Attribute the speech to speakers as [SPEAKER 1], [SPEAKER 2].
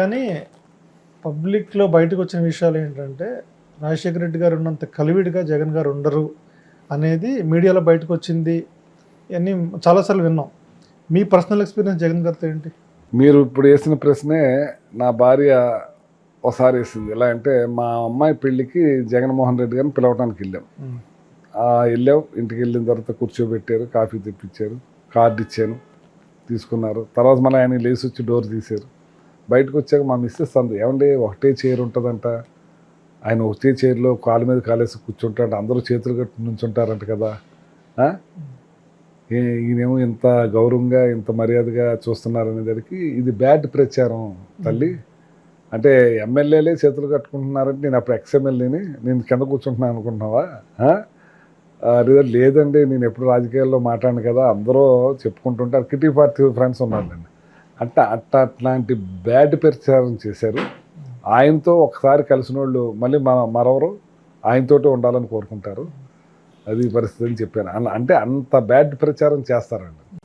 [SPEAKER 1] కానీ పబ్లిక్లో బయటకు వచ్చిన విషయాలు ఏంటంటే రాజశేఖర రెడ్డి గారు ఉన్నంత కలివిడిగా జగన్ గారు ఉండరు అనేది మీడియాలో బయటకు వచ్చింది ఇవన్నీ చాలాసార్లు విన్నాం. మీ పర్సనల్ ఎక్స్పీరియన్స్ జగన్ గారితో ఏంటి?
[SPEAKER 2] మీరు ఇప్పుడు వేసిన ప్రశ్నే నా భార్య ఒకసారి వేసింది. ఎలా అంటే మా అమ్మాయి పెళ్ళికి జగన్మోహన్ రెడ్డి గారిని పిలవడానికి వెళ్ళాం. ఆ, వెళ్ళాం. ఇంటికి వెళ్ళిన తర్వాత కూర్చోబెట్టారు కాఫీ తెప్పించారు కార్డు ఇచ్చాను తీసుకున్నారు. తర్వాత మళ్ళీ ఆయన లేచి వచ్చి డోర్ తీశారు. బయటకు వచ్చాక మా మిస్సెస్ అంది ఏమండి ఒకటే చైర్ ఉంటుందంట. ఆయన ఒకటే చైర్లో కాలు మీద కాలేసి కూర్చుంటాడు అందరూ చేతులు కట్టి నుంచుంటారంట కదా. ఈయనేమో ఇంత గౌరవంగా ఇంత మర్యాదగా చూస్తున్నారనే దానికి ఇది బ్యాడ్ ప్రచారం తల్లి. అంటే ఎమ్మెల్యేలే చేతులు కట్టుకుంటున్నారంటే నేను అప్పుడు ఎక్స్ఎమ్మెల్యేని నేను కింద కూర్చుంటున్నాను అనుకుంటున్నావా? లేదండి నేను ఎప్పుడు రాజకీయాల్లో మాట్లాడను కదా అందరూ చెప్పుకుంటుంటారు. కిటీ పార్టీ ఫ్రెండ్స్ ఉన్నారండి. అట్ట అట్ట అట్లాంటి బ్యాడ్ ప్రచారం చేశారు. ఆయనతో ఒకసారి కలిసిన వాళ్ళు మళ్ళీ మన మరొకరు ఆయనతోటే ఉండాలని కోరుకుంటారు. అది పరిస్థితి అని చెప్పాను అంటే అంత బ్యాడ్ ప్రచారం చేస్తారండి.